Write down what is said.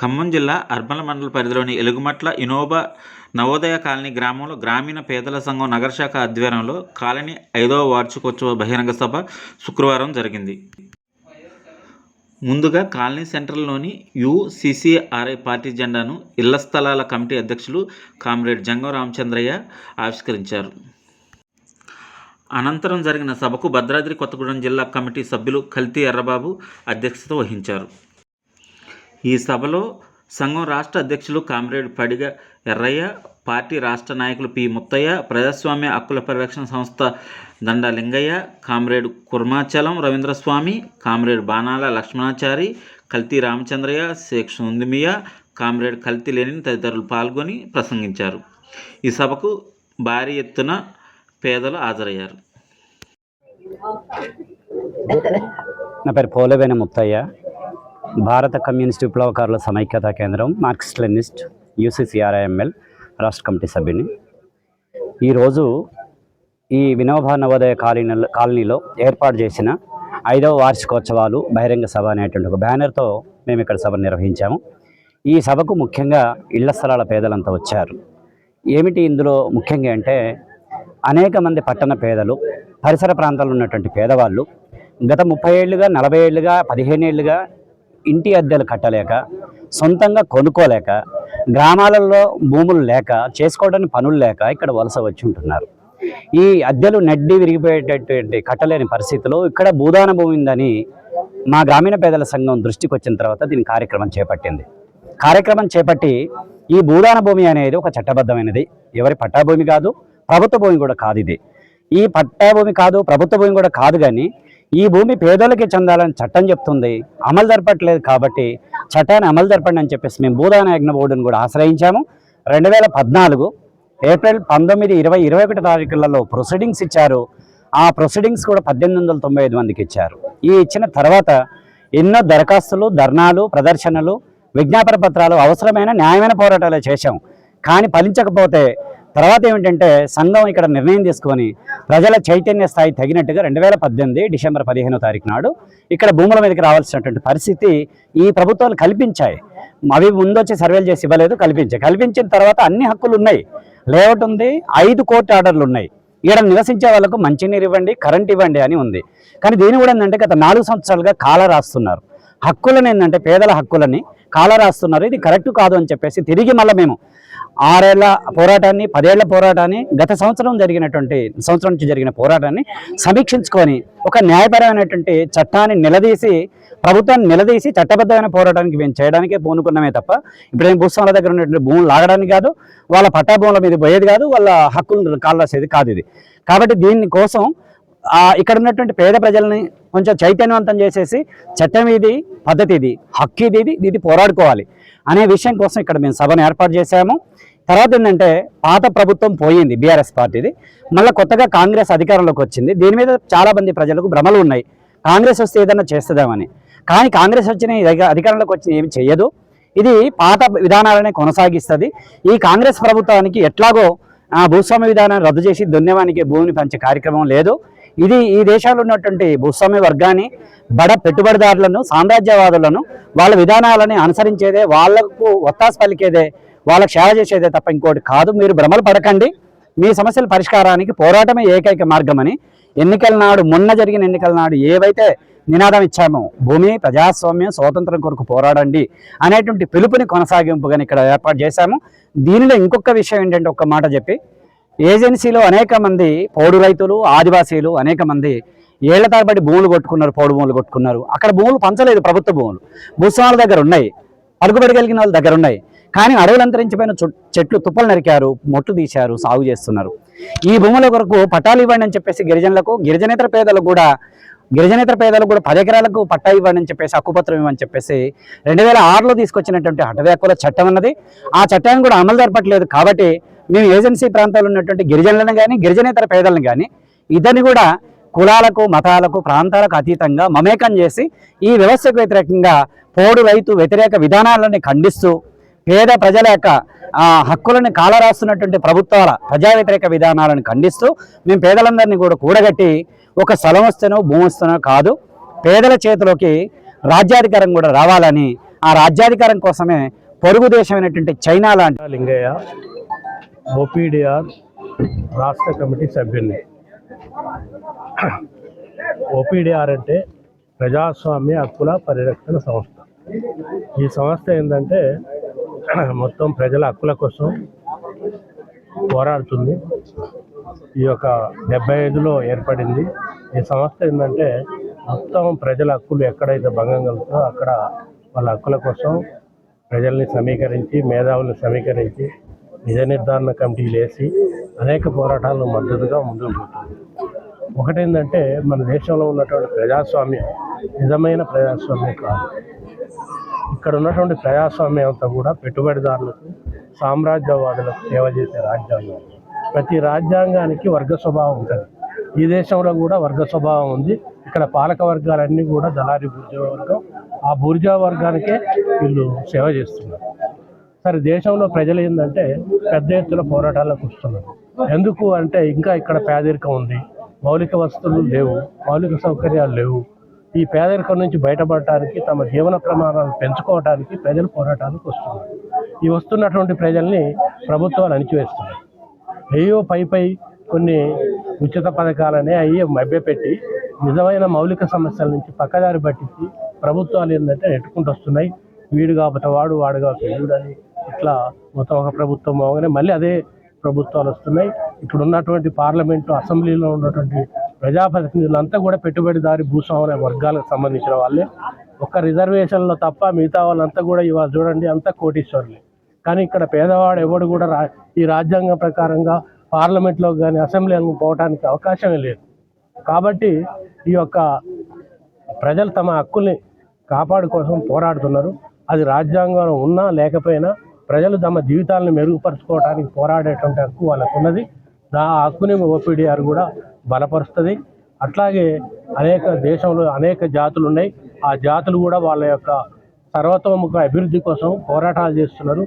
ఖమ్మం జిల్లా అర్బల మండల పరిధిలోని ఎలుగుమట్ల ఇనోబా నవోదయ కాలనీ గ్రామంలో గ్రామీణ పేదల సంఘం నగర శాఖ ఆధ్వర్యంలో కాలనీ ఐదవ వార్షికోత్సవ బహిరంగ సభ శుక్రవారం జరిగింది. ముందుగా కాలనీ సెంటర్లోని యుసిసిఆర్ఐ పార్టీ జెండాను ఇళ్ళ స్థలాల కమిటీ అధ్యక్షులు కామ్రేడ్ జంగం రామచంద్రయ్య ఆవిష్కరించారు. అనంతరం జరిగిన సభకు భద్రాద్రి కొత్తగూడెం జిల్లా కమిటీ సభ్యులు కల్తీ ఎర్రబాబు అధ్యక్షత వహించారు. ఈ సభలో సంఘం రాష్ట్ర అధ్యక్షులు కామ్రేడ్ పడిగ ఎర్రయ్య పార్టీ రాష్ట్ర నాయకులు పి. ముత్తయ్య ప్రజాస్వామ్య హక్కుల పరిరక్షణ సంస్థ దండ లింగయ్య కామ్రేడ్ కుర్మాచలం రవీంద్రస్వామి కామ్రేడ్ బాణాల లక్ష్మణాచారి కల్తీ రామచంద్రయ్య షేక్ సుందిమియ కామ్రేడ్ కల్తీ లేని తదితరులు పాల్గొని ప్రసంగించారు. ఈ సభకు భారీ ఎత్తున పేదలు హాజరయ్యారు. నా పేరు పోలవేన ముత్తయ్య. భారత కమ్యూనిస్ట్ విప్లవకారుల సమైక్యత కేంద్రం మార్క్సిస్ట్ లెనిస్ట్ యూసీసీఆర్ఐఎంఎల్ రాష్ట్ర కమిటీ సభ్యుని. ఈరోజు ఈ వినోబా నవోదయ కాలనీ కాలనీలో ఏర్పాటు చేసిన ఐదవ వార్షికోత్సవాలు బహిరంగ సభ అనేటువంటి ఒక బ్యానర్తో మేము ఇక్కడ సభ నిర్వహించాము. ఈ సభకు ముఖ్యంగా ఇళ్ళ స్థలాల పేదలంతా వచ్చారు. ఏమిటి ఇందులో ముఖ్యంగా అంటే అనేక మంది పట్టణ పేదలు పరిసర ప్రాంతాల్లో ఉన్నటువంటి పేదవాళ్ళు గత ముప్పై ఏళ్ళుగా నలభై ఏళ్ళుగా పదిహేను ఏళ్ళుగా ఇంటి అద్దెలు కట్టలేక సొంతంగా కొనుక్కోలేక గ్రామాలలో భూములు లేక చేసుకోవడానికి పనులు లేక ఇక్కడ వలస వచ్చి ఉంటున్నారు. ఈ అద్దెలు నడ్డి విరిగిపోయేటటువంటి కట్టలేని పరిస్థితిలో ఇక్కడ భూదాన భూమి ఉందని మా గ్రామీణ పేదల సంఘం దృష్టికి వచ్చిన తర్వాత దీని కార్యక్రమం చేపట్టింది. కార్యక్రమం చేపట్టి ఈ భూదాన భూమి అనేది ఒక చట్టబద్ధమైనది. ఎవరి పట్టాభూమి కాదు ప్రభుత్వ భూమి కూడా కాదు ఇది. ఈ పట్టా భూమి కాదు ప్రభుత్వ భూమి కూడా కాదు కానీ ఈ భూమి పేదలకి చెందాలని చట్టం చెప్తుంది అమలు జరపట్లేదు కాబట్టి చట్టాన్ని అమలు జరపండి అని చెప్పేసి మేము భూదాన యజ్ఞ బోర్డును కూడా ఆశ్రయించాము. రెండు వేల పద్నాలుగు ఏప్రిల్ పంతొమ్మిది ఇరవై ఇరవై ఒకటి తారీఖులలో ప్రొసీడింగ్స్ ఇచ్చారు. ఆ ప్రొసీడింగ్స్ కూడా పద్దెనిమిది వందల తొంభై ఐదు మందికి ఇచ్చారు. ఈ ఇచ్చిన తర్వాత ఎన్నో దరఖాస్తులు ధర్నాలు ప్రదర్శనలు విజ్ఞాపన పత్రాలు అవసరమైన న్యాయమైన పోరాటాలు చేశాం. కానీ ఫలించకపోతే తర్వాత ఏమిటంటే సంఘం ఇక్కడ నిర్ణయం తీసుకొని ప్రజల చైతన్య స్థాయి తగినట్టుగా రెండు వేల పద్దెనిమిది డిసెంబర్ పదిహేనో తారీఖు నాడు ఇక్కడ భూముల మీదకి రావాల్సినటువంటి పరిస్థితి ఈ ప్రభుత్వాలు కల్పించాయి. అవి ముందొచ్చి సర్వేలు చేసి ఇవ్వలేదు కల్పించాయి కల్పించిన తర్వాత అన్ని హక్కులు ఉన్నాయి. లేఅవుట్ ఉంది ఐదు కోర్టు ఆర్డర్లు ఉన్నాయి. ఇక్కడ నివసించే వాళ్ళకు మంచినీరు ఇవ్వండి కరెంట్ ఇవ్వండి అని ఉంది. కానీ దీని కూడా ఏంటంటే గత నాలుగు సంవత్సరాలుగా కాల రాస్తున్నారు. హక్కులను ఏంటంటే పేదల హక్కులని కాల రాస్తున్నారు. ఇది కరెక్ట్ కాదు అని చెప్పేసి తిరిగి మళ్ళీ మేము ఆరేళ్ళ పోరాటాన్ని పదేళ్ళ పోరాటాన్ని గత సంవత్సరం జరిగినటువంటి సంవత్సరం నుంచి జరిగిన పోరాటాన్ని సమీక్షించుకొని ఒక న్యాయపరమైనటువంటి చట్టాన్ని నిలదీసి ప్రభుత్వాన్ని నిలదీసి చట్టబద్ధమైన పోరాటానికి మేము చేయడానికే పూనుకున్నామే తప్ప ఇప్పుడు ఏం భూస్వాముల దగ్గర ఉన్నటువంటి భూములు లాగడానికి కాదు వాళ్ళ పట్టా భూముల మీద పోయేది కాదు వాళ్ళ హక్కులను కాళ్ళసేది కాదు ఇది. కాబట్టి దీని కోసం ఇక్కడ ఉన్నటువంటి పేద ప్రజల్ని కొంచెం చైతన్యవంతం చేసేసి చట్టం ఇది పద్ధతి ఇది హక్కు ఇది ఇది ఇది పోరాడుకోవాలి అనే విషయం కోసం ఇక్కడ మేము సభను ఏర్పాటు చేశాము. తర్వాత ఏంటంటే పాత ప్రభుత్వం పోయింది బీఆర్ఎస్ పార్టీది. మళ్ళీ కొత్తగా కాంగ్రెస్ అధికారంలోకి వచ్చింది. దీని మీద చాలామంది ప్రజలకు భ్రమలు ఉన్నాయి. కాంగ్రెస్ వస్తే ఏదైనా చేస్తుందామని. కానీ కాంగ్రెస్ వచ్చిన ఈ అధికారంలోకి వచ్చిన ఏమి చెయ్యదు ఇది పాత విధానాలనే కొనసాగిస్తుంది. ఈ కాంగ్రెస్ ప్రభుత్వానికి ఎట్లాగో ఆ భూస్వామ్య విధానాన్ని రద్దు చేసి దున్యవానికి భూమిని పంచే కార్యక్రమం లేదు. ఇది ఈ దేశాల్లో ఉన్నటువంటి భూస్వామ్య వర్గాన్ని బడ పెట్టుబడిదారులను సామ్రాజ్యవాదులను వాళ్ళ విధానాలని అనుసరించేదే వాళ్ళకు ఒత్తాసు పలికేదే వాళ్ళకి సేవ చేసేదే తప్ప ఇంకోటి కాదు. మీరు భ్రమలు పడకండి. మీ సమస్యల పరిష్కారానికి పోరాటమే ఏకైక మార్గమని ఎన్నికల నాడు మొన్న జరిగిన ఎన్నికల నాడు ఏవైతే నినాదం ఇచ్చామో భూమి ప్రజాస్వామ్యం స్వాతంత్రం కొరకు పోరాడండి అనేటువంటి పిలుపుని కొనసాగింపుగాని ఇక్కడ ఏర్పాటు చేశాము. దీనిలో ఇంకొక విషయం ఏంటంటే ఒక్క మాట చెప్పి ఏజెన్సీలో అనేక మంది పౌడు రైతులు ఆదివాసీలు అనేక మంది ఏళ్ళ తరబడి భూములు కొట్టుకున్నారు పౌడు భూములు కొట్టుకున్నారు. అక్కడ భూములు పంచలేదు ప్రభుత్వ భూములు. భూస్వాముల దగ్గర ఉన్నాయి. పలుకుబడి కలిగిన వాళ్ళ దగ్గర ఉన్నాయి. కానీ అడవులు అంతరించిపోయిన చెట్లు తుప్పలు నరికారు మొట్లు తీశారు సాగు చేస్తున్నారు. ఈ భూముల కొరకు పట్టాలు ఇవ్వండి అని చెప్పేసి గిరిజనులకు గిరిజనేతర పేదలకు కూడా గిరిజనేతర పేదలకు కూడా పది ఎకరాలకు పట్టా ఇవ్వండి అని చెప్పేసి హక్కుపత్రం ఇవ్వని చెప్పేసి రెండు వేల ఆరులో తీసుకొచ్చినటువంటి అటవీ హక్కుల చట్టం ఉన్నది ఆ చట్టాన్ని కూడా అమలు జరపట్లేదు కాబట్టి మేము ఏజెన్సీ ప్రాంతాల్లో ఉన్నటువంటి గిరిజనులను కానీ గిరిజనేతర పేదలను కానీ ఇద్దరిని కూడా కులాలకు మతాలకు ప్రాంతాలకు అతీతంగా మమేకం చేసి ఈ వ్యవస్థకు వ్యతిరేకంగా పోడు రైతు వ్యతిరేక విధానాలని ఖండిస్తూ పేద ప్రజల యొక్క హక్కులను కాలరాస్తున్నటువంటి ప్రభుత్వాల ప్రజా వ్యతిరేక విధానాలను ఖండిస్తూ మేము పేదలందరినీ కూడా కూడగట్టి ఒక స్థలం వస్తేనో భూమి వస్తేనో కాదు పేదల చేతిలోకి రాజ్యాధికారం కూడా రావాలని ఆ రాజ్యాధికారం కోసమే పొరుగు దేశమైనటువంటి చైనా లాంటి లింగయ్య ఓపీడీఆర్ రాష్ట్ర కమిటీ సభ్యుల్ని ఓపీడీఆర్ అంటే ప్రజాస్వామ్య హక్కుల పరిరక్షణ సంస్థ. ఈ సంస్థ ఏంటంటే మొత్తం ప్రజల హక్కుల కోసం పోరాడుతుంది. ఈ యొక్క డెబ్బై ఐదులో ఏర్పడింది. ఈ సంస్థ ఏంటంటే మొత్తం ప్రజల హక్కులు ఎక్కడైతే భంగం కలుగుతుందో అక్కడ వాళ్ళ హక్కుల కోసం ప్రజల్ని సమీకరించి మేధావుల్ని సమీకరించి నిజ నిర్ధారణ కమిటీలు వేసి అనేక పోరాటాలను మద్దతుగా ముందుకు పోతుంది. ఒకటేంటంటే మన దేశంలో ఉన్నటువంటి ప్రజాస్వామ్యం నిజమైన ప్రజాస్వామ్యం కాదు. ఇక్కడ ఉన్నటువంటి ప్రజాస్వామ్యం అంతా కూడా పెట్టుబడిదారులకు సామ్రాజ్యవాదులకు సేవ చేసే రాజ్యాంగం. ప్రతి రాజ్యాంగానికి వర్గ స్వభావం ఉంటుంది. ఈ దేశంలో కూడా వర్గ స్వభావం ఉంది. ఇక్కడ పాలక వర్గాలన్నీ కూడా దళారి బూర్జా వర్గం. ఆ బూర్జా వర్గానికే వీళ్ళు సేవ చేస్తున్నారు. సరే దేశంలో ప్రజలు ఏంటంటే పెద్ద ఎత్తున పోరాటాలకు వస్తున్నారు. ఎందుకు అంటే ఇంకా ఇక్కడ పేదరికం ఉంది. మౌలిక వసతులు లేవు. మౌలిక సౌకర్యాలు లేవు. ఈ పేదరికం నుంచి బయటపడటానికి తమ జీవన ప్రమాణాలను పెంచుకోవడానికి ప్రజలు పోరాటానికి వస్తున్నారు. ఈ వస్తున్నటువంటి ప్రజల్ని ప్రభుత్వాలు అణిచివేస్తున్నాయి. అయ్యో పై పై కొన్ని ఉచిత పథకాలనే అవి మభ్యపెట్టి నిజమైన మౌలిక సమస్యల నుంచి పక్కదారి పట్టించి ప్రభుత్వాలు ఏంటంటే నెట్టుకుంటూ వస్తున్నాయి. వీడు కాకపోతే వాడు వాడు కాకపోతే వీడని ఇట్లా మొత్తం ఒక ప్రభుత్వం అవగానే మళ్ళీ అదే ప్రభుత్వాలు వస్తున్నాయి. ఇప్పుడు ఉన్నటువంటి పార్లమెంటు అసెంబ్లీలో ఉన్నటువంటి ప్రజాప్రతినిధులంతా కూడా పెట్టుబడిదారి భూస్వామ్య వర్గాలకు సంబంధించిన వాళ్ళే. ఒక్క రిజర్వేషన్లో తప్ప మిగతా వాళ్ళంతా కూడా ఇవాళ చూడండి అంతా కోటీశ్వరులే. కానీ ఇక్కడ పేదవాడు ఎవడు కూడా రా ఈ రాజ్యాంగం ప్రకారంగా పార్లమెంట్లో కానీ అసెంబ్లీలో పోవడానికి అవకాశమే లేదు. కాబట్టి ఈ యొక్క ప్రజలు తమ హక్కుల్ని కాపాడు కోసం పోరాడుతున్నారు. అది రాజ్యాంగంలో ఉన్నా లేకపోయినా ప్రజలు తమ జీవితాలను మెరుగుపరుచుకోవడానికి పోరాడేటువంటి హక్కు వాళ్ళకు ఉన్నది ఆ హక్కుని ఓపీడీఆర్ కూడా బలపరుస్తుంది. అట్లాగే అనేక దేశంలో అనేక జాతులు ఉన్నాయి. ఆ జాతులు కూడా వాళ్ళ యొక్క సర్వతోముఖ అభివృద్ధి కోసం పోరాటాలు చేస్తున్నారు.